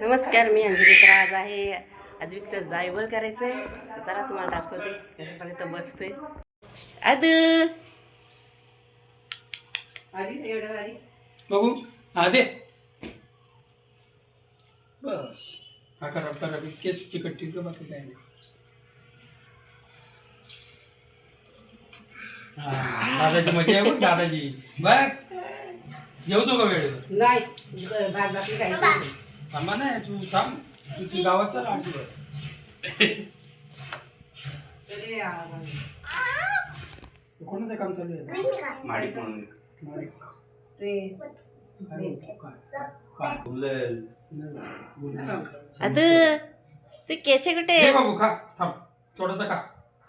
नमस्कार मी अंजली तर आज आहे. अद्विकचं जायवळ करायचंय. तर चला तुम्हाला दाखवते कशापर्यंत बसते आद! बघू. हा दे. बस. हा करा करा केस चिकटतील का बाकी काय नाही. हा, दादाची मजा आहे बघ दादाजी बघ. जेवतो का वेळेवर? नाही भात बाकी खायचं थांबा ना तू थांब. तुझी गावात चला आठ दिवस कोणाचं काम चालू आहे? माडिक म्हणून माडिक. काय? काय? बोलेल. आद ते केसे कुठे? घे बाबू खा. थांब. थोडस खा.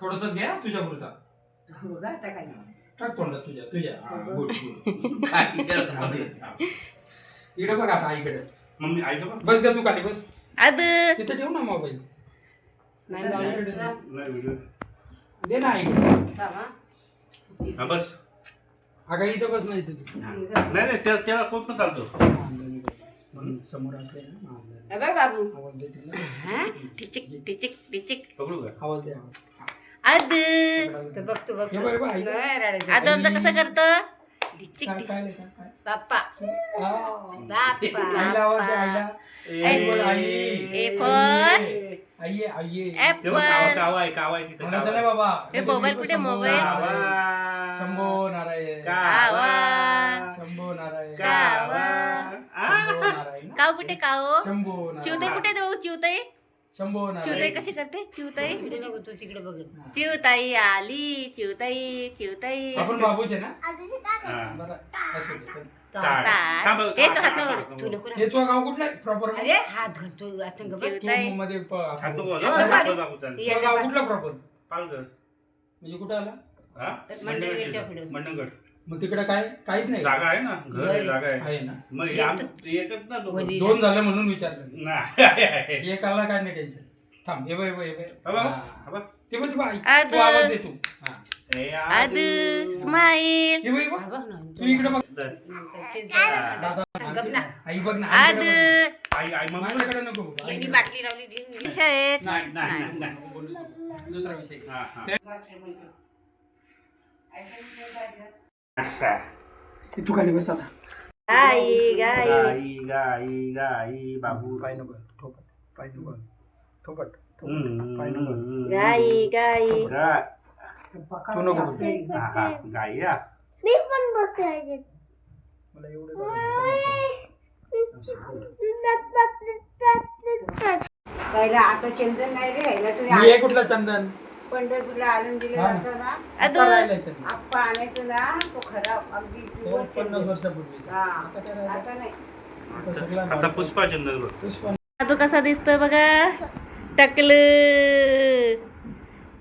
थोडस घ्या तुझ्या पुरता. टाक तोंडात तुझ्या. तुझ्या. हा, गुड, गुड. काय केलं? इकडे बघ आता आईकडे मम्मी ऐक बघ बस ग तू खाली बस. आद. तिथे ठेव ना मोबाईल. नाही ना. दे ना आईकडे हा बस. अगं इथं बस नाही तिथे हा. नाही नाही त्या- त्याला कोण पण चालतो. समोर असले ना बघ बाबू. आवाज दे तिला. हा? टिचिक टिचिक टिचिक. पकडू का? आवाज दे आवाज बघतो हे बघ, हे कसं करतं? काय काय काय काय? बाप्पा. हा. आईला आवाज दे आईला. ए, बोल, आई. ए for? आई आहे, आई. आहे. ते बघ, कावा ऍपल कावा आहे कावा आहे तिथे म्हणायचं कावा नाही आहे. बाबा. हे मोबाईल कुठे? शंभो मोबाईल? नारायण. शंभो नारायण. कावा शंभो नारायण. कावा शंभो नारायण. काव कुठे काव शंभो चिवताई नारायण. कुठे देऊ चिवताई? शंभो चिवताई नारायण कशी करते? चिवताई? तिकडे बघत. हा. चिवताई आली. चिवताई चिवताई. आपण बाबूचे ना? हा. बरं असू दे, चल. ताट. ताट. थांब, हे ताट, तो हात ताट, नको. ताट, तू नको. नको हे तुझं गाव कुठलं आहे प्रॉपर अरे हात घालतो आता ग बस चिवताई मध्ये प- खातो का? हात खातो नको. दाखवू त्याला. तुझं गाव कुठलं प्रॉपर पालघर. म्हणजे कुठं आला हा? मंडणगडच्या पुढे. मंडणगड. मग तिकडे काय काहीच नाही जागा आहे ना घर आहे, जागा आहे आहे ना मग हे आम- एकच ना. दोन झाले म्हणून विचारलं नाही, आहे, आहे. एक आला काय नाही टेन्शन थांब हे बघ हे बघ, हे. हा हा. हा बघ. ते बघ ते बघ. तू आवाज दे तू हा. आद. स्माईल तू इकडे बघ. आई बघ ना आद. आई आई मम्मी माझ्याकडे नको बघू. यांनी आईकडे. बाटली लावली ती शाळेत नाही नाही नाही, नाही बोलू. दुसरा विषय हा, हा. अच्छा. ते तू खाली बस आता गाई गाई गाई गाई गाई बाबू पाय नको ठोपट पाय नको ठोपट ठोपट. पाय नको. गाई गाई तू नको बोलू. हा, हा, गाई हा. मला एवढं बघायचं. पहिला आता चंदन नाही रे मी कुठला चंदन पंढरपूरला आणून दिला हा. जातो ना आदू. आता राहिलाय चंदन. आप्पा आणायचं ना तो खराब अगदी तो pure पन्नास चंदन. वर्षापूर्वी हा आता काय राहिलं? आता नाही आता सगळा आता पुष्पा चंदन बघ पुष्पा तो कसा दिसतोय बघा टकल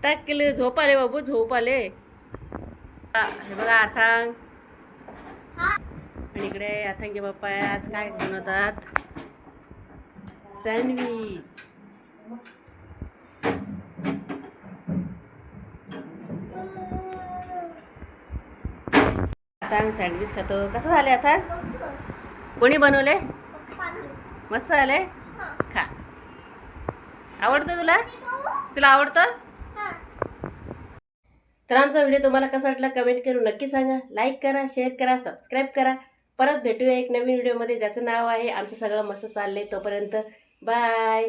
टकल झोप आले बाबू झोप आले हे बघा आथांग. आणि इकडे आथांगे बाप्पा आज काय बनवतात? सँडविच आथांग सँडविच खातो. कसं झाले आथांग? कोणी बनवले? मस्त झाले? खा. आवडतं तुला? तुला आवडतं? तर आमचा व्हिडिओ तुम्हाला कसा वाटला कमेंट करून नक्की सांगा. लाईक करा शेअर करा सबस्क्राईब करा. परत भेटूया एक नवीन व्हिडिओमध्ये. ज्याचं नाव आहे आमचं सगळं मस्त चाललंय तोपर्यंत. बाय